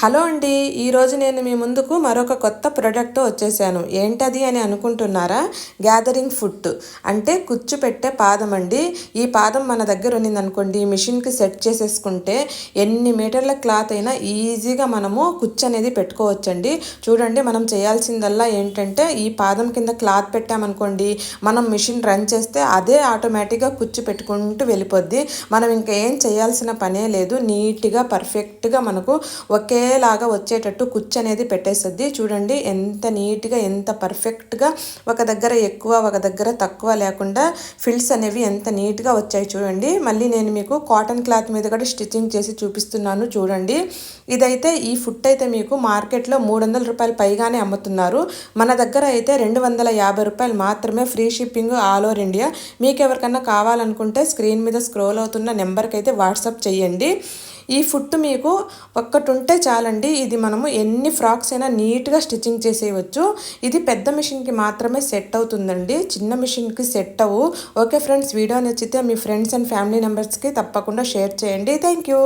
Hello అండి ఈరోజు నేను మీ ముందుకు మరొక కొత్త ప్రోడక్ట్ వచ్చేసాను. ఏంటది అని అనుకుంటున్నారా? గ్యాదరింగ్ ఫుట్ అంటే కుచ్చు పెట్టే పాదం అండి. ఈ పాదం మన దగ్గర ఉన్నిందనుకోండి మిషన్కి సెట్ చేసేసుకుంటే ఎన్ని మీటర్ల క్లాత్ అయినా ఈజీగా మనము కుచ్చు అనేది పెట్టుకోవచ్చండి. చూడండి మనం చేయాల్సిందల్లా ఏంటంటే ఈ పాదం కింద క్లాత్ పెట్టామనుకోండి మనం మిషన్ రన్ చేస్తే అదే ఆటోమేటిక్గా కుచ్చు పెట్టుకుంటూ వెళ్ళిపోద్ది. మనం ఇంకా ఏం చేయాల్సిన పనే లేదు. నీట్గా పర్ఫెక్ట్గా మనకు ఒకే ఒకేలాగా వచ్చేటట్టు కుచ్చు అనేది పెట్టేస్తుంది. చూడండి ఎంత నీట్గా ఎంత పర్ఫెక్ట్గా ఒక దగ్గర ఎక్కువ ఒక దగ్గర తక్కువ లేకుండా ఫిల్స్ అనేవి ఎంత నీట్గా వచ్చాయి చూడండి. మళ్ళీ నేను మీకు కాటన్ క్లాత్ మీద కూడా స్టిచ్చింగ్ చేసి చూపిస్తున్నాను చూడండి. ఇదైతే ఈ ఫుట్ అయితే మీకు మార్కెట్లో మూడు వందల రూపాయలు పైగానే అమ్ముతున్నారు. మన దగ్గర అయితే రెండు వందల యాభై రూపాయలు మాత్రమే free shipping all over India. మీకు ఎవరికన్నా కావాలనుకుంటే స్క్రీన్ మీద స్క్రోల్ అవుతున్న నెంబర్కి అయితే వాట్సాప్ చేయండి. ఈ ఫుట్ మీకు ఒక్కటి ఉంటే చాలండి. ఇది మనము ఎన్ని ఫ్రాక్స్ అయినా నీట్గా స్టిచ్చింగ్ చేసేయవచ్చు ఇది పెద్ద మిషన్కి మాత్రమే సెట్ అవుతుందండి. చిన్న మిషన్కి సెట్ అవ్వు. ఓకే ఫ్రెండ్స్ వీడియో నచ్చితే మీ ఫ్రెండ్స్ అండ్ ఫ్యామిలీ మెంబర్స్కి తప్పకుండా షేర్ చేయండి. Thank you